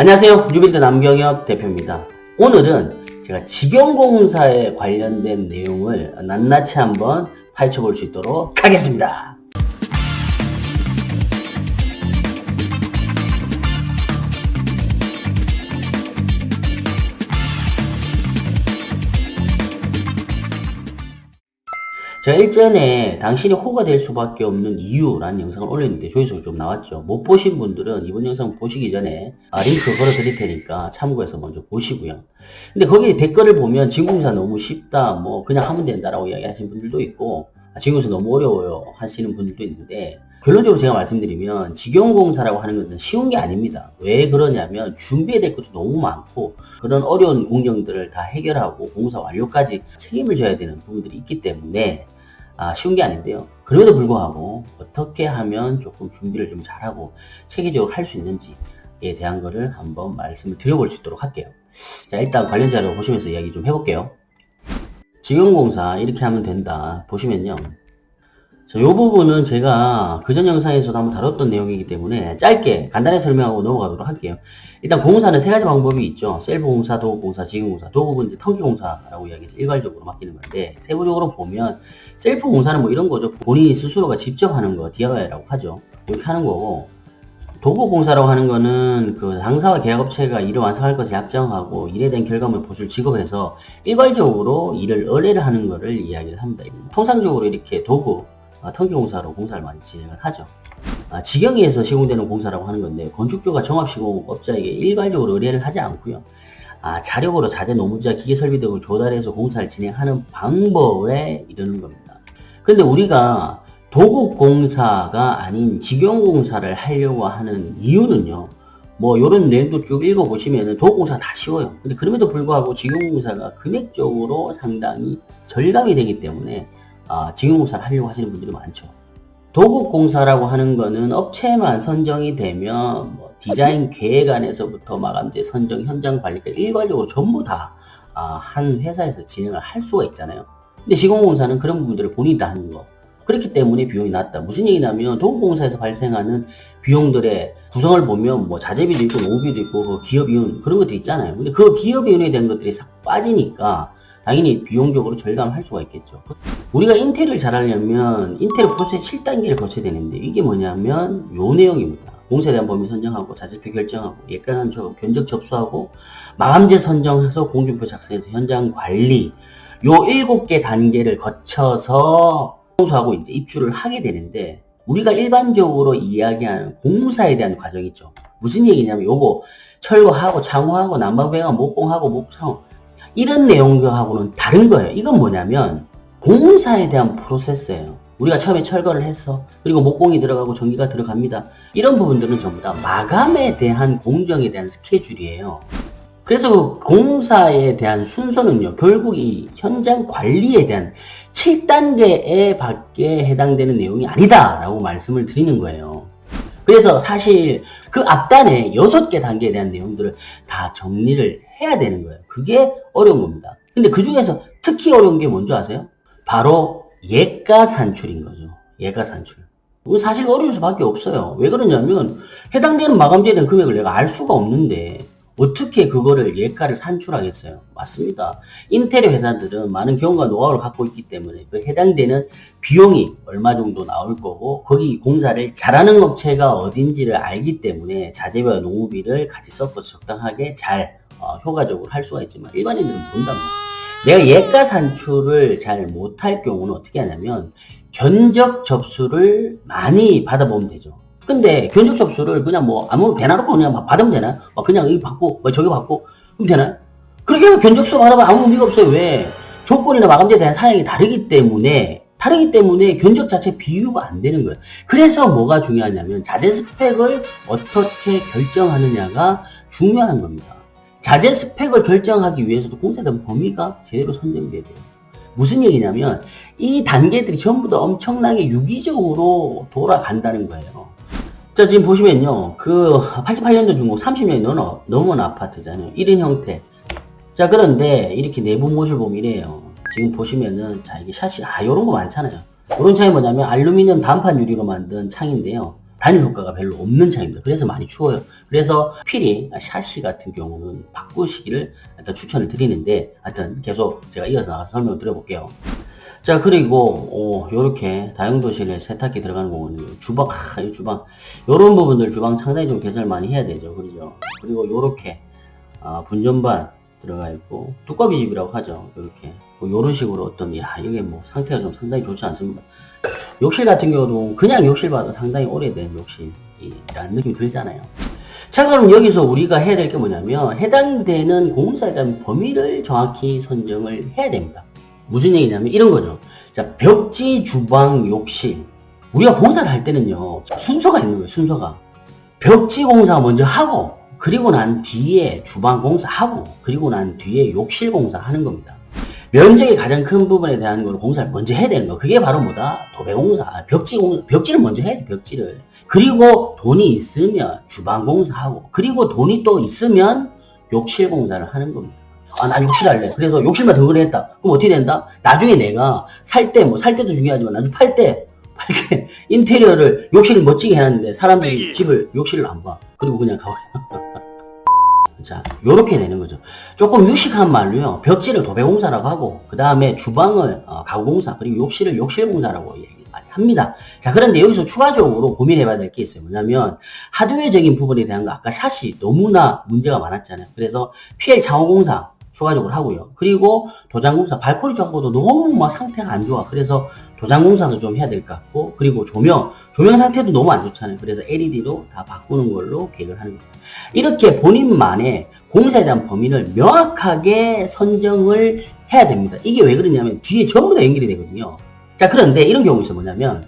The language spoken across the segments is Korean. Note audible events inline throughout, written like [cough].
안녕하세요. 뉴빌드 남경엽 대표입니다. 오늘은 제가 직영공사에 관련된 내용을 낱낱이 한번 파헤쳐 볼 수 있도록 하겠습니다. 제가 일전에 당신이 호가 될 수밖에 없는 이유라는 영상을 올렸는데 조회수가 좀 나왔죠. 못 보신 분들은 이번 영상 보시기 전에 아, 링크 걸어 드릴 테니까 참고해서 먼저 보시고요. 근데 거기 댓글을 보면 진공사 너무 쉽다, 뭐 그냥 하면 된다라고 이야기하시는 분들도 있고 아, 진공사 너무 어려워요 하시는 분들도 있는데 결론적으로 제가 말씀드리면 직영공사라고 하는 것은 쉬운 게 아닙니다. 왜 그러냐면 준비해야 될 것도 너무 많고 그런 어려운 공정들을 다 해결하고 공사 완료까지 책임을 져야 되는 부분들이 있기 때문에 아, 쉬운 게 아닌데요. 그럼에도 불구하고 어떻게 하면 조금 준비를 좀 잘하고 체계적으로 할 수 있는지에 대한 거를 한번 말씀을 드려볼 수 있도록 할게요. 자, 일단 관련 자료 보시면서 이야기 좀 해볼게요. 직영공사 이렇게 하면 된다. 보시면요. 자, 이 부분은 제가 그전 영상에서도 한번 다뤘던 내용이기 때문에 짧게 간단히 설명하고 넘어가도록 할게요. 일단 공사는 세 가지 방법이 있죠. 셀프 공사, 도구 공사, 지금 공사. 도구는 이제 턴기 공사라고 이야기해서 일괄적으로 맡기는 건데 세부적으로 보면 셀프 공사는 뭐 이런 거죠. 본인이 스스로가 직접 하는 거 DIY라고 하죠. 이렇게 하는 거고 도구 공사라고 하는 거는 그 당사와 계약업체가 일을 완성할 것을 약정하고 일에 대한 결과물 보수를 지급해서 일괄적으로 일을 의뢰를 하는 거를 이야기를 합니다. 통상적으로 이렇게 도구 아, 턴기 공사로 공사를 많이 진행을 하죠. 아, 지경에서 시공되는 공사라고 하는 건데 건축주가 종합시공업자에게 일괄적으로 의뢰를 하지 않고요. 아, 자력으로 자재 노무자 기계 설비 등을 조달해서 공사를 진행하는 방법에 이르는 겁니다. 근데 우리가 도국 공사가 아닌 직영 공사를 하려고 하는 이유는요. 뭐 요런 내용도 쭉 읽어보시면은 도공사 다 쉬워요. 근데 그럼에도 불구하고 직영공사가 금액적으로 상당히 절감이 되기 때문에 아, 직영공사를 하려고 하시는 분들이 많죠. 도급공사라고 하는 거는 업체만 선정이 되면 뭐 디자인 계획안에서부터 마감재 선정 현장 관리까지 일괄적으로 전부 다한 회사에서 진행을 할 수가 있잖아요. 근데 시공공사는 그런 부분들을 본인이 다 하는 거. 그렇기 때문에 비용이 낮다. 무슨 얘기냐면 도급공사에서 발생하는 비용들의 구성을 보면 뭐 자재비도 있고 노후비도 있고 그 기업이윤 그런 것도 있잖아요. 근데 그 기업이윤에 대한 것들이 싹 빠지니까 당연히 비용적으로 절감할 수가 있겠죠. 우리가 인테리어를 잘하려면 인테리어 프로세스 7단계를 거쳐야 되는데 이게 뭐냐면 요 내용입니다. 공사에 대한 범위 선정하고 자재표 결정하고 예가산 조 견적 접수하고 마감재 선정해서 공준표 작성해서 현장 관리 요 7개 단계를 거쳐서 공수하고 이제 입주를 하게 되는데 우리가 일반적으로 이야기하는 공사에 대한 과정이 있죠. 무슨 얘기냐면 요거 철거하고 창호하고 난방배관 목공하고 목창호 이런 내용하고는 다른 거예요. 이건 뭐냐면 공사에 대한 프로세스예요. 우리가 처음에 철거를 했어. 그리고 목공이 들어가고 전기가 들어갑니다. 이런 부분들은 전부 다 마감에 대한 공정에 대한 스케줄이에요. 그래서 그 공사에 대한 순서는요, 결국 이 현장 관리에 대한 7단계에 밖에 해당되는 내용이 아니다라고 말씀을 드리는 거예요. 그래서 사실 그 앞단에 6개 단계에 대한 내용들을 다 정리를 해야 되는 거예요. 그게 어려운 겁니다. 근데 그 중에서 특히 어려운 게 뭔지 아세요? 바로 예가 산출인 거죠. 예가 산출. 사실 어려울 수밖에 없어요. 왜 그러냐면 해당되는 마감재에 대한 금액을 내가 알 수가 없는데 어떻게 그거를 예가를 산출하겠어요? 맞습니다. 인테리어 회사들은 많은 경험과 노하우를 갖고 있기 때문에 그 해당되는 비용이 얼마 정도 나올 거고 거기 공사를 잘하는 업체가 어딘지를 알기 때문에 자재와 농우비를 같이 섞어서 적당하게 잘 어, 효과적으로 할 수가 있지만 일반인들은 모른답니다. 내가 예가 산출을 잘 못할 경우는 어떻게 하냐면 견적 접수를 많이 받아보면 되죠. 근데 견적 접수를 그냥 뭐 아무 배나 놓고 그냥 막 받으면 되나요? 막 그냥 여기 받고 뭐 저기 받고 그럼 되나요? 그렇게 하면 견적서 받아보면 아무 의미가 없어요. 왜? 조건이나 마감재에 대한 사양이 다르기 때문에 다르기 때문에 견적 자체 비교가 안 되는 거예요. 그래서 뭐가 중요하냐면 자재 스펙을 어떻게 결정하느냐가 중요한 겁니다. 자재 스펙을 결정하기 위해서도 대한 범위가 제대로 선정돼야 돼요. 무슨 얘기냐면 이 단계들이 전부 다 엄청나게 유기적으로 돌아간다는 거예요. 자 지금 보시면요. 그 88년도 중고 30년이 넘어, 넘은 아파트잖아요. 1인 형태. 자 그런데 이렇게 내부 모습을 보면 이래요. 지금 보시면은 자 이게 샷이 아 요런 거 많잖아요. 요런 창이 뭐냐면 알루미늄 단판 유리로 만든 창인데요 단일 효과가 별로 없는 차입니다. 그래서 많이 추워요. 그래서 필히 샤시 같은 경우는 바꾸시기를 일단 추천을 드리는데 하여튼 계속 제가 이어서 나가서 설명을 드려볼게요. 자 그리고 어, 요렇게 다용도실에 세탁기 들어가는 공간은 주방 아, 이 주방 요런 부분들 주방 상당히 좀 개선을 많이 해야 되죠 그죠 그리고 요렇게 아, 분전반 들어가 있고 두꺼비 집이라고 하죠 요렇게 뭐 요런 식으로 어떤 야 이게 뭐 상태가 좀 상당히 좋지 않습니다 욕실 같은 경우도 그냥 욕실 봐도 상당히 오래된 욕실이라는 느낌이 들잖아요 자 그럼 여기서 우리가 해야 될 게 뭐냐면 해당되는 공사에 대한 범위를 정확히 선정을 해야 됩니다 무슨 얘기냐면 이런 거죠. 자, 벽지, 주방, 욕실. 우리가 공사를 할 때는요, 순서가 있는 거예요, 순서가. 벽지 공사 먼저 하고, 그리고 난 뒤에 주방 공사하고, 그리고 난 뒤에 욕실 공사하는 겁니다. 면적이 가장 큰 부분에 대한 걸 공사를 먼저 해야 되는 거. 그게 바로 뭐다? 도배공사. 아, 벽지 공사. 벽지를 먼저 해야 돼, 벽지를. 그리고 돈이 있으면 주방 공사하고, 그리고 돈이 또 있으면 욕실 공사를 하는 겁니다. 아, 나 욕실 할래. 그래서 욕실만 덩그리 했다. 그럼 어떻게 된다? 나중에 내가 살 때, 뭐, 살 때도 중요하지만, 나중에 팔 때, 팔 때, [laughs] 인테리어를, 욕실을 멋지게 해놨는데, 사람들이 집을, 욕실을 안 봐. 그리고 그냥 가버려. [laughs] 자, 요렇게 되는 거죠. 조금 유식한 말로요, 벽지를 도배공사라고 하고, 그 다음에 주방을 어, 가구공사, 그리고 욕실을 욕실공사라고 많이 합니다. 자, 그런데 여기서 추가적으로 고민해 봐야 될 게 있어요. 뭐냐면, 하드웨어적인 부분에 대한 거, 아까 샷이 너무나 문제가 많았잖아요. 그래서 PL 창호공사, 추가적으로 하고요. 그리고 도장공사, 발코니 쪽하고도 너무 막 상태가 안 좋아. 그래서 도장공사도 좀 해야 될 것 같고, 그리고 조명, 조명 상태도 너무 안 좋잖아요. 그래서 LED도 다 바꾸는 걸로 계획을 하는 겁니다. 이렇게 본인만의 공사에 대한 범위를 명확하게 선정을 해야 됩니다. 이게 왜 그러냐면 뒤에 전부 다 연결이 되거든요. 자, 그런데 이런 경우 있어 뭐냐면,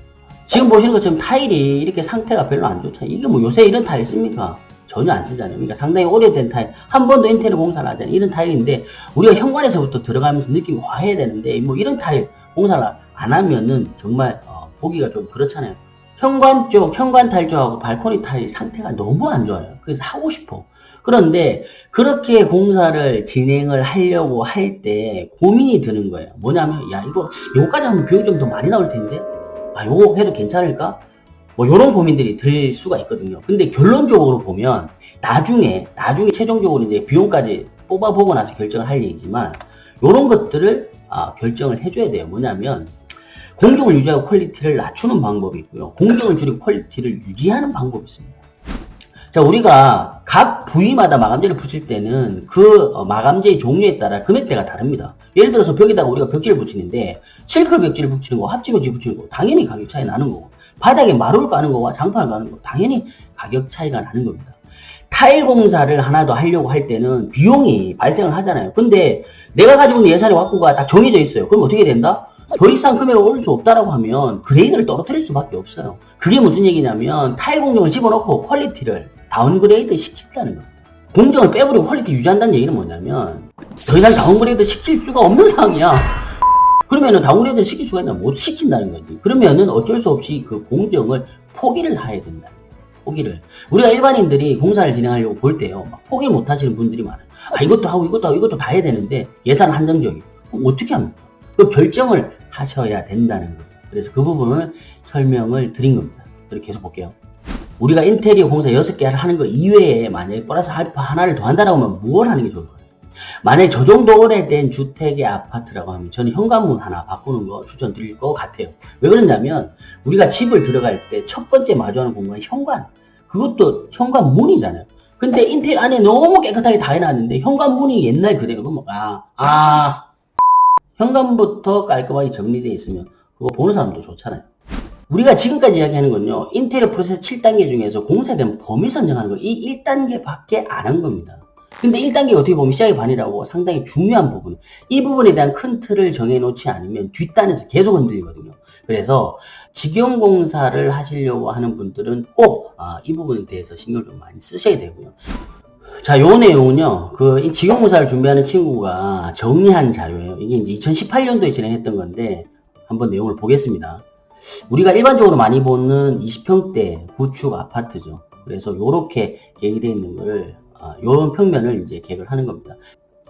지금 보시는 것처럼 타일이 이렇게 상태가 별로 안 좋잖아요. 이게 뭐 요새 이런 타일 씁니까? 전혀 안 쓰잖아요. 그러니까 상당히 오래된 타일, 한 번도 인테리어 공사를 하잖아요. 이런 타일인데, 우리가 현관에서부터 들어가면서 느낌이 화해야 되는데, 뭐 이런 타일 공사를 안 하면은 정말 어, 보기가 좀 그렇잖아요. 현관 쪽, 현관 타일 쪽하고 발코니 타일 상태가 너무 안 좋아요. 그래서 하고 싶어. 그런데 그렇게 공사를 진행을 하려고 할 때 고민이 드는 거예요. 뭐냐면, 야, 이거, 요거까지 하면 비용이 좀더 많이 나올 텐데? 아, 요거 해도 괜찮을까? 뭐 이런 고민들이 들 수가 있거든요. 근데 결론적으로 보면 나중에 나중에 최종적으로 이제 비용까지 뽑아보고 나서 결정을 할 얘기지만 이런 것들을 아, 결정을 해줘야 돼요. 뭐냐면 공정을 유지하고 퀄리티를 낮추는 방법이 있고요. 공정을 줄이고 퀄리티를 유지하는 방법이 있습니다. 자, 우리가 각 부위마다 마감재를 붙일 때는 그 어, 마감재의 종류에 따라 금액대가 다릅니다. 예를 들어서 벽에다가 우리가 벽지를 붙이는데 실크 벽지를 붙이는 거, 합지 벽지 붙이는 거 당연히 가격 차이 나는 거고 바닥에 마루를 까는 거와 장판을 까는 거 당연히 가격 차이가 나는 겁니다. 타일 공사를 하나 더 하려고 할 때는 비용이 발생을 하잖아요. 근데 내가 가지고 있는 예산의 확보가 딱 정해져 있어요. 그럼 어떻게 된다? 더 이상 금액을 올릴 수 없다라고 하면 그레이드를 떨어뜨릴 수밖에 없어요. 그게 무슨 얘기냐면 타일 공정을 집어넣고 퀄리티를 다운그레이드 시킨다는 겁니다. 공정을 빼버리고 퀄리티 유지한다는 얘기는 뭐냐면 더 이상 다운그레이드 시킬 수가 없는 상황이야. 그러면은 다운그레이드 시킬 수가 있나 못 시킨다는 거지. 그러면은 어쩔 수 없이 그 공정을 포기를 해야 된다. 포기를. 우리가 일반인들이 공사를 진행하려고 볼 때요. 막 포기 못 하시는 분들이 많아요. 아, 이것도 하고 이것도 하고 이것도 다 해야 되는데 예산은 한정적이고. 그럼 어떻게 합니까? 그 결정을 하셔야 된다는 거예요. 그래서 그 부분을 설명을 드린 겁니다. 그리고 계속 볼게요. 우리가 인테리어 공사 6개를 하는 거 이외에 만약에 플러스 알파 하나를 더 한다라고 하면 무엇을 하는 게 좋을까요? 만약에 저 정도 오래된 주택의 아파트라고 하면 저는 현관문 하나 바꾸는 거 추천드릴 것 같아요. 왜 그러냐면 우리가 집을 들어갈 때 첫 번째 마주하는 공간이 현관. 그것도 현관문이잖아요. 근데 인테리어 안에 너무 깨끗하게 다 해놨는데 현관문이 옛날 그대로 그러면 아, 아 현관부터 깔끔하게 정리되어 있으면 그거 보는 사람도 좋잖아요. 우리가 지금까지 이야기하는 건요, 인테리어 프로세스 7단계 중에서 대한 범위 선정하는 거, 이 1단계밖에 안 한 겁니다. 근데 1단계 어떻게 보면 시작이 반이라고 상당히 중요한 부분. 이 부분에 대한 큰 틀을 정해놓지 않으면 뒷단에서 계속 흔들리거든요. 그래서 직영공사를 하시려고 하는 분들은 꼭이 부분에 대해서 신경을 좀 많이 쓰셔야 되고요. 자, 요 내용은요, 그, 직영공사를 준비하는 친구가 정리한 자료예요. 이게 이제 2018년도에 진행했던 건데, 한번 내용을 보겠습니다. 우리가 일반적으로 많이 보는 20평대 구축 아파트죠. 그래서 요렇게 계획이 되어 있는 거를, 아, 요런 평면을 이제 계획을 하는 겁니다.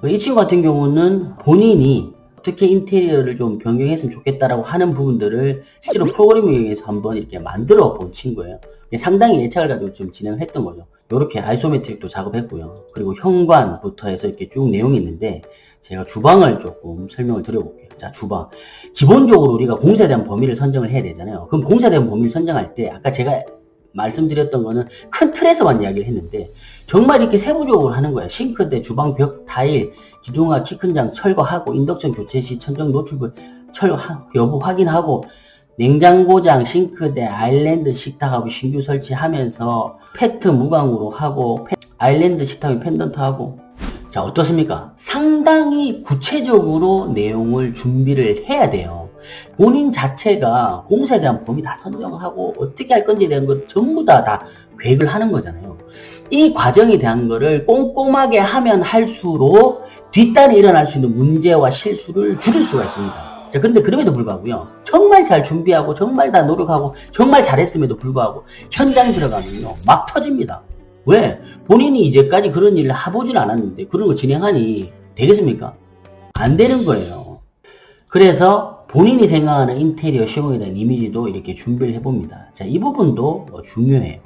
이 친구 같은 경우는 본인이 어떻게 인테리어를 좀 변경했으면 좋겠다라고 하는 부분들을 실제로 프로그래밍 이용해서 한번 이렇게 만들어 본 친구예요. 상당히 예측을 가지고 좀 진행을 했던 거죠. 이렇게 아이소메트릭도 작업했고요. 그리고 현관부터 해서 이렇게 쭉 내용이 있는데 제가 주방을 조금 설명을 드려볼게요. 자, 주방. 기본적으로 우리가 공사에 대한 범위를 선정을 해야 되잖아요. 그럼 공사에 대한 범위를 선정할 때 아까 제가 말씀드렸던 거는 큰 틀에서만 이야기를 했는데 정말 이렇게 세부적으로 하는 거예요. 싱크대, 주방 벽, 타일, 기둥화, 키큰장 철거하고 인덕션 교체 시 천정 노출부 철 여부 확인하고 냉장고장, 싱크대, 아일랜드 식탁하고 신규 설치하면서 페트 무광으로 하고 페- 아일랜드 식탁에 펜던트 하고 자 어떻습니까? 상당히 구체적으로 내용을 준비를 해야 돼요. 본인 자체가 공사에 대한 범위 다 선정하고 어떻게 할 건지에 대한 걸 전부 다, 다 계획을 하는 거잖아요. 이 과정에 대한 거를 꼼꼼하게 하면 할수록 뒷단에 일어날 수 있는 문제와 실수를 줄일 수가 있습니다. 자, 근데 그럼에도 불구하고요. 정말 잘 준비하고 정말 다 노력하고 정말 잘했음에도 불구하고 현장 들어가면요. 막 터집니다. 왜? 본인이 이제까지 그런 일을 해보진 않았는데 그런 거 진행하니 되겠습니까? 안 되는 거예요. 그래서 본인이 생각하는 인테리어 시공에 대한 이미지도 이렇게 준비를 해봅니다. 자, 이 부분도 어, 중요해요.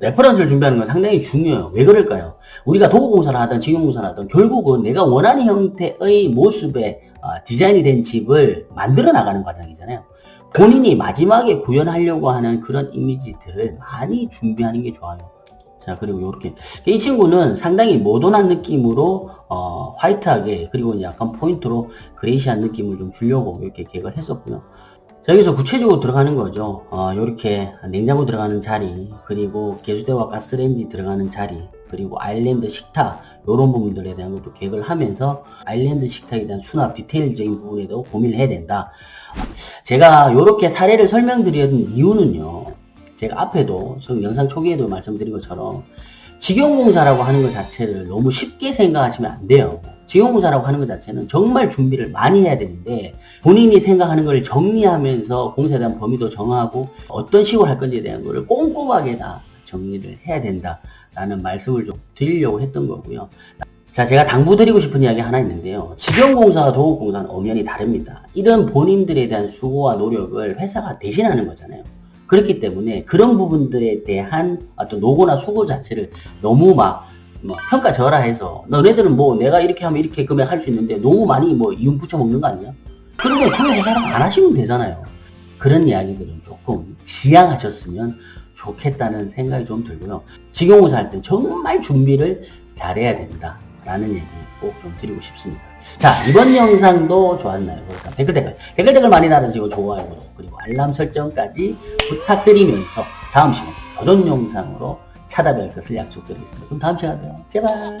레퍼런스를 준비하는 건 상당히 중요해요. 왜 그럴까요? 우리가 도구공사를 하든 직영공사를 하든 결국은 내가 원하는 형태의 모습의 어, 디자인이 된 집을 만들어 나가는 과정이잖아요. 본인이 마지막에 구현하려고 하는 그런 이미지들을 많이 준비하는 게 좋아요. 자, 그리고 이렇게. 이 친구는 상당히 모던한 느낌으로, 어, 화이트하게, 그리고 약간 포인트로 그레이시한 느낌을 좀 주려고 이렇게 계획을 했었고요. 자, 여기서 구체적으로 들어가는 거죠. 어, 요렇게 냉장고 들어가는 자리, 그리고 개수대와 가스레인지 들어가는 자리, 그리고 아일랜드 식탁, 요런 부분들에 대한 것도 계획을 하면서 아일랜드 식탁에 대한 수납, 디테일적인 부분에 도 고민을 해야 된다. 제가 요렇게 사례를 설명드리는 이유는요. 제가 앞에도 저 영상 초기에도 말씀드린 것처럼 직영공사라고 하는 것 자체를 너무 쉽게 생각하시면 안 돼요. 직영공사라고 하는 것 자체는 정말 준비를 많이 해야 되는데 본인이 생각하는 걸 정리하면서 공사에 대한 범위도 정하고 어떤 식으로 할 건지에 대한 거를 꼼꼼하게 다 정리를 해야 된다라는 말씀을 좀 드리려고 했던 거고요. 자, 제가 당부드리고 싶은 이야기 하나 있는데요. 직영공사와 도급공사는 엄연히 다릅니다. 이런 본인들에 대한 수고와 노력을 회사가 대신하는 거잖아요. 그렇기 때문에 그런 부분들에 대한 어떤 노고나 수고 자체를 너무 막, 뭐 평가 절하해서 너네들은 뭐 내가 이렇게 하면 이렇게 금액 할 수 있는데 너무 많이 뭐 이윤 붙여 먹는 거 아니야? 그러면 그 회사랑 안 하시면 되잖아요. 그런 이야기들은 조금 지양하셨으면 좋겠다는 생각이 좀 들고요. 직영공사 할 때 정말 준비를 잘해야 된다. 라는 얘기 꼭 좀 드리고 싶습니다. 자, 이번 영상도 좋았나요? 그러니까 댓글 댓글. 댓글 댓글 많이 달아주시고 좋아요, 그리고 알람 설정까지 부탁드리면서 다음 시간에 더 좋은 영상으로 찾아뵐 것을 약속드리겠습니다. 그럼 다음 시간에 봬요. 제발.